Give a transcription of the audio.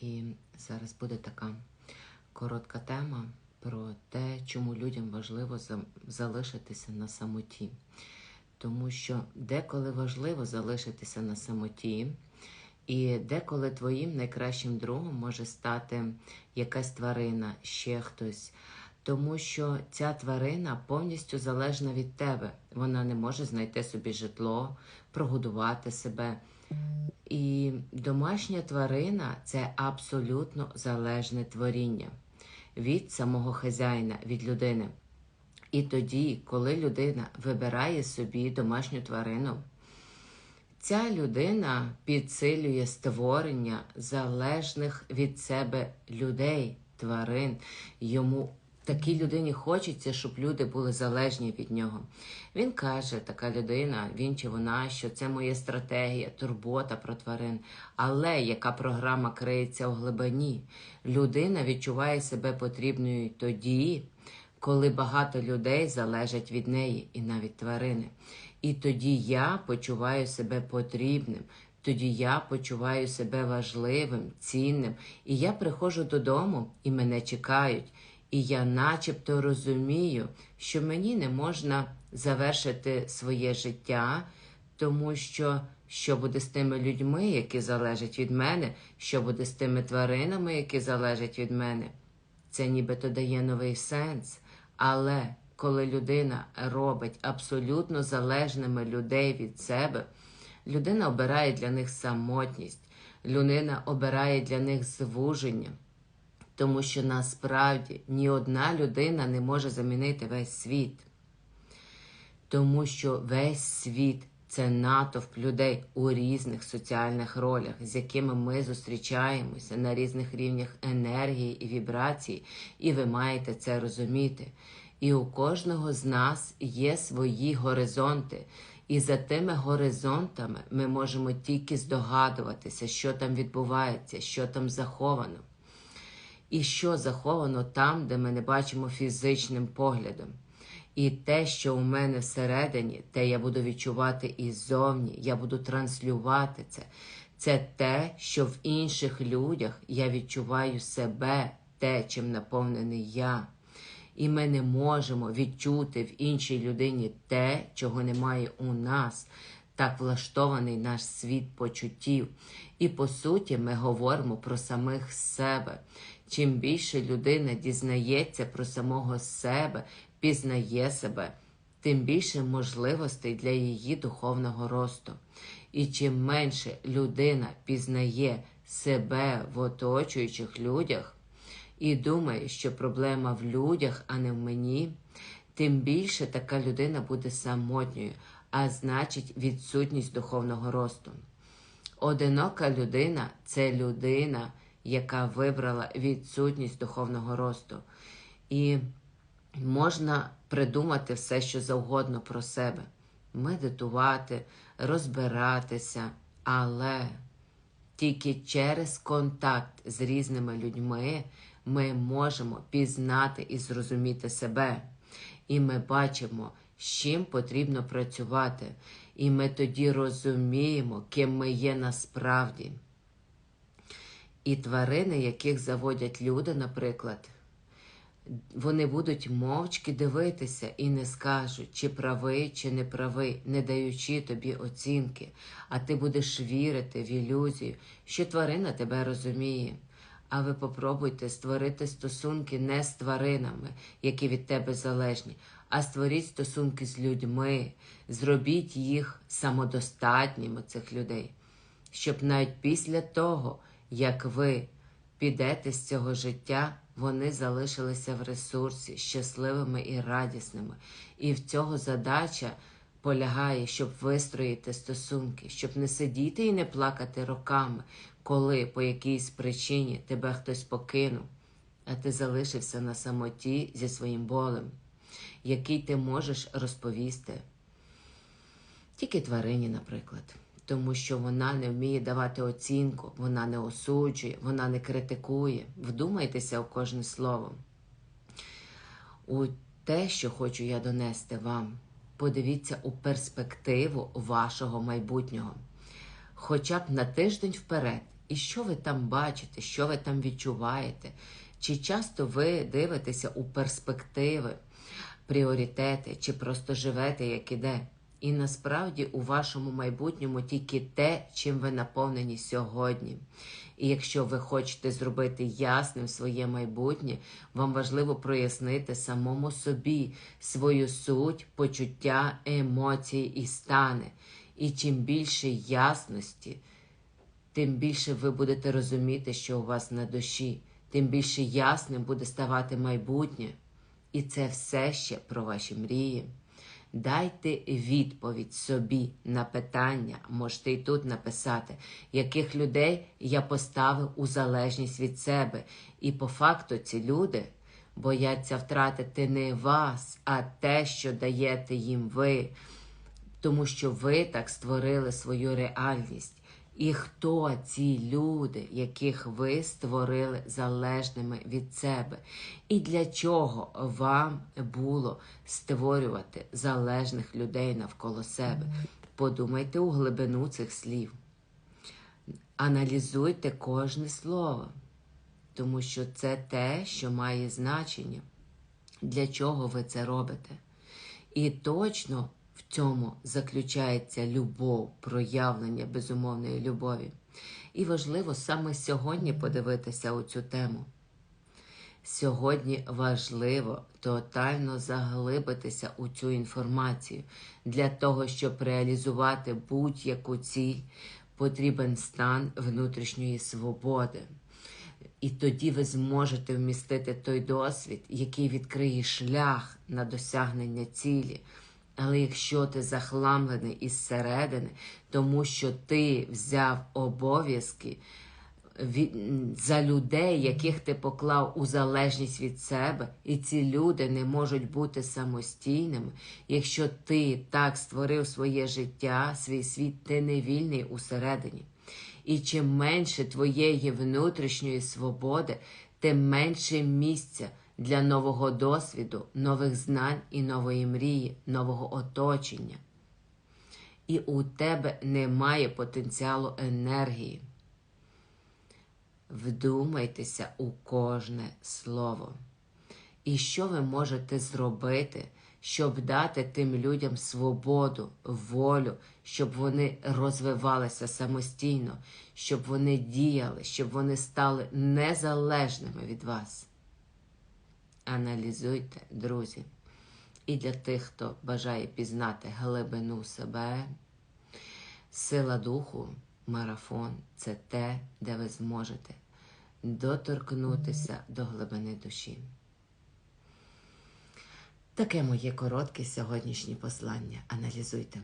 І зараз буде така коротка тема про те, чому людям важливо залишитися на самоті. Тому що деколи важливо залишитися на самоті, і деколи твоїм найкращим другом може стати якась тварина, ще хтось. Тому що ця тварина повністю залежна від тебе. Вона не може знайти собі житло, прогодувати себе. І домашня тварина це абсолютно залежне творіння від самого хазяїна, від людини. І тоді, коли людина вибирає собі домашню тварину, ця людина підсилює створення залежних від себе людей, тварин. Йому такій людині хочеться, щоб люди були залежні від нього. Він каже, така людина, він чи вона, що це моя стратегія, турбота про тварин. Але яка програма криється у глибині? Людина відчуває себе потрібною тоді, коли багато людей залежать від неї, і навіть тварини. І тоді я почуваю себе потрібним. Тоді я почуваю себе важливим, цінним, і я приходжу додому, і мене чекають. І я начебто розумію, що мені не можна завершити своє життя, тому що що буде з тими людьми, які залежать від мене, що буде з тими тваринами, які залежать від мене. Це нібито дає новий сенс. Але коли людина робить абсолютно залежними людей від себе, людина обирає для них самотність, людина обирає для них звуження. Тому що насправді ні одна людина не може замінити весь світ. Тому що весь світ це натовп людей у різних соціальних ролях, з якими ми зустрічаємося на різних рівнях енергії і вібрації, і ви маєте це розуміти. І у кожного з нас є свої горизонти. І за тими горизонтами ми можемо тільки здогадуватися, що там відбувається, що там заховано і що заховано там, де ми не бачимо фізичним поглядом. І те, що у мене всередині, те я буду відчувати і я буду транслювати це. Це те, що в інших людях я відчуваю себе, те, чим наповнений я. І ми не можемо відчути в іншій людині те, чого немає у нас. Так влаштований наш світ почуттів. І по суті, ми говоримо про самих себе. Чим більше людина дізнається про самого себе, пізнає себе, тим більше можливостей для її духовного росту. І чим менше людина пізнає себе в оточуючих людях і думає, що проблема в людях, а не в мені, тим більше така людина буде самотньою, а значить відсутність духовного росту. Одинока людина це людина, яка вибрала відсутність духовного росту. І можна придумати все, що завгодно про себе, медитувати, розбиратися, але тільки через контакт з різними людьми ми можемо пізнати і зрозуміти себе. І ми бачимо, з чим потрібно працювати. І ми тоді розуміємо, ким ми є насправді. І тварини, яких заводять люди, наприклад, вони будуть мовчки дивитися і не скажуть, чи правий, чи не правий, не даючи тобі оцінки, а ти будеш вірити в ілюзію, що тварина тебе розуміє. А ви попробуйте створити стосунки не з тваринами, які від тебе залежні, а створіть стосунки з людьми, зробіть їх самодостатніми цих людей, щоб навіть після того, як ви підете з цього життя, вони залишилися в ресурсі щасливими і радісними. І в цього задача полягає, щоб вистроїти стосунки, щоб не сидіти і не плакати роками, коли по якійсь причині тебе хтось покинув, а ти залишився на самоті зі своїм болем, який ти можеш розповісти. Тільки тварині, наприклад, тому що вона не вміє давати оцінку, вона не осуджує, вона не критикує. Вдумайтеся в кожне слово. У те, що хочу я донести вам, подивіться у перспективу вашого майбутнього. Хоча б на тиждень вперед, І що ви там бачите, що ви там відчуваєте? Чи часто ви дивитеся у перспективи, пріоритети, чи просто живете, як іде? І насправді у вашому майбутньому тільки те, чим ви наповнені сьогодні. І якщо ви хочете зробити ясним своє майбутнє, вам важливо прояснити самому собі свою суть, почуття, емоції і стани. І чим більше ясності, тим більше ви будете розуміти, що у вас на душі, тим більше ясним буде ставати майбутнє. І це все ще про ваші мрії. Дайте відповідь собі на питання, можете і тут написати, яких людей я поставив у залежність від себе. І по факту ці люди бояться втратити не вас, а те, що даєте їм ви, тому що ви так створили свою реальність. І хто ці люди, яких ви створили залежними від себе? І для чого вам було створювати залежних людей навколо себе? Подумайте у глибину цих слів. Аналізуйте кожне слово, тому що це те, що має значення, для чого ви це робите. І точно в цьому заключається любов, проявлення безумовної любові. І важливо саме сьогодні подивитися у цю тему. Сьогодні важливо тотально заглибитися у цю інформацію. Для того, щоб реалізувати будь-яку ціль, потрібен стан внутрішньої свободи. І тоді ви зможете вмістити той досвід, який відкриє шлях на досягнення цілі. Але якщо ти захламлений із середини, тому що ти взяв обов'язки за людей, яких ти поклав у залежність від себе, і ці люди не можуть бути самостійними, якщо ти так створив своє життя, свій світ, ти не вільний усередині. І чим менше твоєї внутрішньої свободи, тим менше місця для нового досвіду, нових знань і нової мрії, нового оточення. І у тебе немає потенціалу енергії. Вдумайтеся у кожне слово. І що ви можете зробити, щоб дати тим людям свободу, волю, щоб вони розвивалися самостійно, щоб вони діяли, щоб вони стали незалежними від вас? Аналізуйте, друзі. І для тих, хто бажає пізнати глибину себе, сила духу, марафон це те, де ви зможете доторкнутися до глибини душі. Таке моє коротке сьогоднішнє послання. Аналізуйте.